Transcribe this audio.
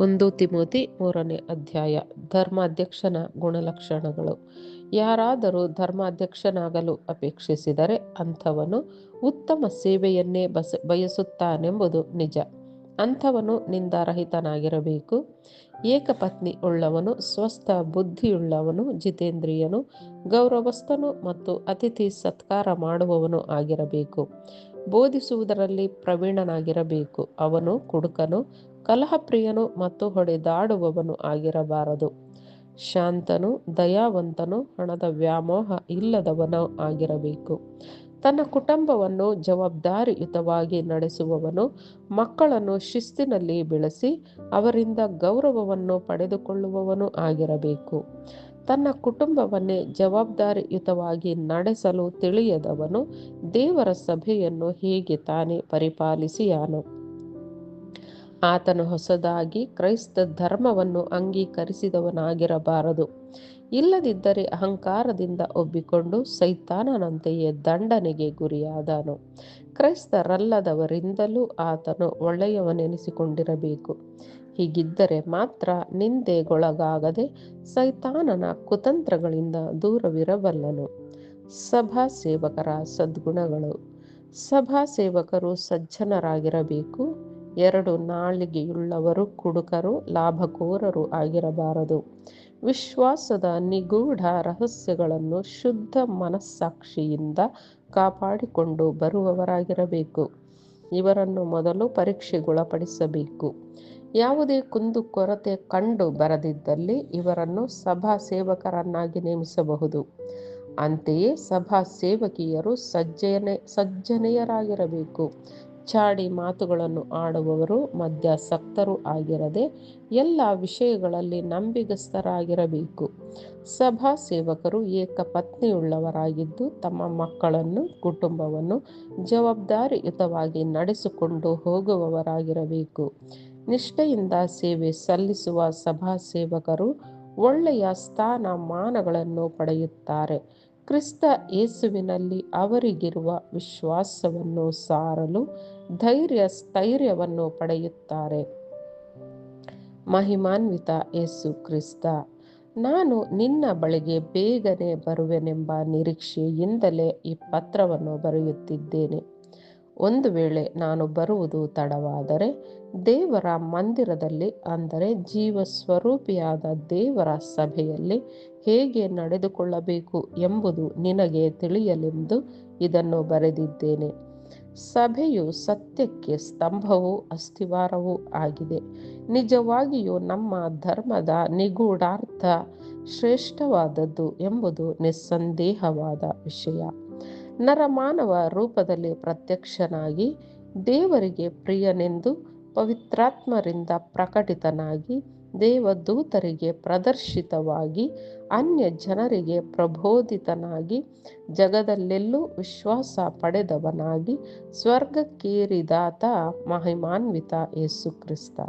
ಒಂದು ತಿಮೋತಿ ಮೂರನೇ ಅಧ್ಯಾಯ, ಧರ್ಮಾಧ್ಯಕ್ಷನ ಗುಣಲಕ್ಷಣಗಳು. ಯಾರಾದರೂ ಧರ್ಮಾಧ್ಯಕ್ಷನಾಗಲು ಅಪೇಕ್ಷಿಸಿದರೆ ಅಂಥವನು ಉತ್ತಮ ಸೇವೆಯನ್ನೇ ಬಸ, ಬಯಸುತ್ತಾನೆಂಬುದು ನಿಜ. ಅಂಥವನು ನಿಂದಾರಹಿತನಾಗಿರಬೇಕು. ಏಕಪತ್ನಿ ಉಳ್ಳವನು, ಸ್ವಸ್ಥ ಬುದ್ಧಿಯುಳ್ಳವನು, ಜಿತೇಂದ್ರಿಯನು, ಗೌರವಸ್ಥನು ಮತ್ತು ಅತಿಥಿ ಸತ್ಕಾರ ಮಾಡುವವನು ಆಗಿರಬೇಕು. ಬೋಧಿಸುವುದರಲ್ಲಿ ಪ್ರವೀಣನಾಗಿರಬೇಕು. ಅವನು ಕುಡುಕನು ಕಲಹಪ್ರಿಯನು ಮತ್ತು ಹೊಡೆದಾಡುವವನು ಆಗಿರಬಾರದು. ಶಾಂತನು, ದಯಾವಂತನು, ಹಣದ ವ್ಯಾಮೋಹ ಇಲ್ಲದವನು ಆಗಿರಬೇಕು. ತನ್ನ ಕುಟುಂಬವನ್ನು ಜವಾಬ್ದಾರಿಯುತವಾಗಿ ನಡೆಸುವವನು ಮಕ್ಕಳನ್ನು ಶಿಸ್ತಿನಲ್ಲಿ ಬೆಳೆಸಿ ಅವರಿಂದ ಗೌರವವನ್ನು ಪಡೆದುಕೊಳ್ಳುವವನು ಆಗಿರಬೇಕು. ತನ್ನ ಕುಟುಂಬವನ್ನೇ ಜವಾಬ್ದಾರಿಯುತವಾಗಿ ನಡೆಸಲು ತಿಳಿಯದವನು ದೇವರ ಸಭೆಯನ್ನು ಹೇಗೆ ತಾನೇ ಪರಿಪಾಲಿಸಿಯಾನು. ಆತನು ಹೊಸದಾಗಿ ಕ್ರೈಸ್ತ ಧರ್ಮವನ್ನು ಅಂಗೀಕರಿಸಿದವನಾಗಿರಬಾರದು. ಇಲ್ಲದಿದ್ದರೆ ಅಹಂಕಾರದಿಂದ ಒಬ್ಬಿಕೊಂಡು ಸೈತಾನನಂತೆಯೇ ದಂಡನೆಗೆ ಗುರಿಯಾದನು. ಕ್ರೈಸ್ತರಲ್ಲದವರಿಂದಲೂ ಆತನು ಒಳ್ಳೆಯವನೆನಿಸಿಕೊಂಡಿರಬೇಕು. ಹೀಗಿದ್ದರೆ ಮಾತ್ರ ನಿಂದೆಗೊಳಗಾಗದೆ ಸೈತಾನನ ಕುತಂತ್ರಗಳಿಂದ ದೂರವಿರಬಲ್ಲನು. ಸಭಾ ಸೇವಕರ ಸದ್ಗುಣಗಳು. ಸಭಾ ಸೇವಕರು ಸಜ್ಜನರಾಗಿರಬೇಕು. ಎರಡು ನಾಳಿಗೆಯುಳ್ಳವರು ಕುಡುಕರು, ಲಾಭಕೋರರು ಆಗಿರಬಾರದು. ವಿಶ್ವಾಸದ ನಿಗೂಢ ರಹಸ್ಯಗಳನ್ನು ಶುದ್ಧ ಮನಸ್ಸಾಕ್ಷಿಯಿಂದ ಕಾಪಾಡಿಕೊಂಡು ಬರುವವರಾಗಿರಬೇಕು. ಇವರನ್ನು ಮೊದಲು ಪರೀಕ್ಷೆಗೊಳಪಡಿಸಬೇಕು. ಯಾವುದೇ ಕುಂದು ಕೊರತೆ ಕಂಡು ಬರದಿದ್ದಲ್ಲಿ ಇವರನ್ನು ಸಭಾ ಸೇವಕರನ್ನಾಗಿ ನೇಮಿಸಬಹುದು. ಅಂತೆಯೇ ಸಭಾ ಸೇವಕಿಯರು ಸಜ್ಜನೆ ಸಜ್ಜನೆಯರಾಗಿರಬೇಕು. ಚಾಡಿ ಮಾತುಗಳನ್ನು ಆಡುವವರು ಮದ್ಯಾಸಕ್ತರು ಆಗಿರದೆ ಎಲ್ಲ ವಿಷಯಗಳಲ್ಲಿ ನಂಬಿಗಸ್ತರಾಗಿರಬೇಕು. ಸಭಾ ಸೇವಕರು ಏಕಪತ್ನಿಯುಳ್ಳವರಾಗಿದ್ದು ತಮ್ಮ ಮಕ್ಕಳನ್ನು, ಕುಟುಂಬವನ್ನು ಜವಾಬ್ದಾರಿಯುತವಾಗಿ ನಡೆಸಿಕೊಂಡು ಹೋಗುವವರಾಗಿರಬೇಕು. ನಿಷ್ಠೆಯಿಂದ ಸೇವೆ ಸಲ್ಲಿಸುವ ಸಭಾ ಸೇವಕರು ಒಳ್ಳೆಯ ಸ್ಥಾನ ಮಾನಗಳನ್ನು ಪಡೆಯುತ್ತಾರೆ. ಕ್ರಿಸ್ತ ಯೇಸುವಿನಲ್ಲಿ ಅವರಿಗಿರುವ ವಿಶ್ವಾಸವನ್ನು ಸಾರಲು ಧೈರ್ಯ ಸ್ಥೈರ್ಯವನ್ನು ಪಡೆಯುತ್ತಾರೆ. ಮಹಿಮಾನ್ವಿತ ಯೇಸು ಕ್ರಿಸ್ತ, ನಾನು ನಿನ್ನ ಬಳಿಗೆ ಬೇಗನೆ ಬರುವೆನೆಂಬ ನಿರೀಕ್ಷೆಯಿಂದಲೇ ಈ ಪತ್ರವನ್ನು ಬರೆಯುತ್ತಿದ್ದೇನೆ. ಒಂದು ವೇಳೆ ನಾನು ಬರುವುದು ತಡವಾದರೆ ದೇವರ ಮಂದಿರದಲ್ಲಿ, ಅಂದರೆ ಜೀವ ಸ್ವರೂಪಿಯಾದ ದೇವರ ಸಭೆಯಲ್ಲಿ ಹೇಗೆ ನಡೆದುಕೊಳ್ಳಬೇಕು ಎಂಬುದು ನಿನಗೆ ತಿಳಿಯಲೆಂದು ಇದನ್ನು ಬರೆದಿದ್ದೇನೆ. ಸಭೆಯು ಸತ್ಯಕ್ಕೆ ಸ್ತಂಭವೂ ಅಸ್ಥಿವಾರವೂ ಆಗಿದೆ. ನಿಜವಾಗಿಯೂ ನಮ್ಮ ಧರ್ಮದ ನಿಗೂಢಾರ್ಥ ಶ್ರೇಷ್ಠವಾದದ್ದು ಎಂಬುದು ನಿಸ್ಸಂದೇಹವಾದ ವಿಷಯ. ನರಮಾನವ ರೂಪದಲ್ಲಿ ಪ್ರತ್ಯಕ್ಷನಾಗಿ ದೇವರಿಗೆ ಪ್ರಿಯನೆಂದು ಪವಿತ್ರಾತ್ಮರಿಂದ ಪ್ರಕಟಿತನಾಗಿ ದೇವದೂತರಿಗೆ ಪ್ರದರ್ಶಿತವಾಗಿ ಅನ್ಯ ಜನರಿಗೆ ಪ್ರಬೋಧಿತನಾಗಿ ಜಗದಲ್ಲೆಲ್ಲೂ ವಿಶ್ವಾಸ ಪಡೆದವನಾಗಿ ಸ್ವರ್ಗಕ್ಕೇರಿದಾತ ಮಹಿಮಾನ್ವಿತ ಯೇಸು ಕ್ರಿಸ್ತ.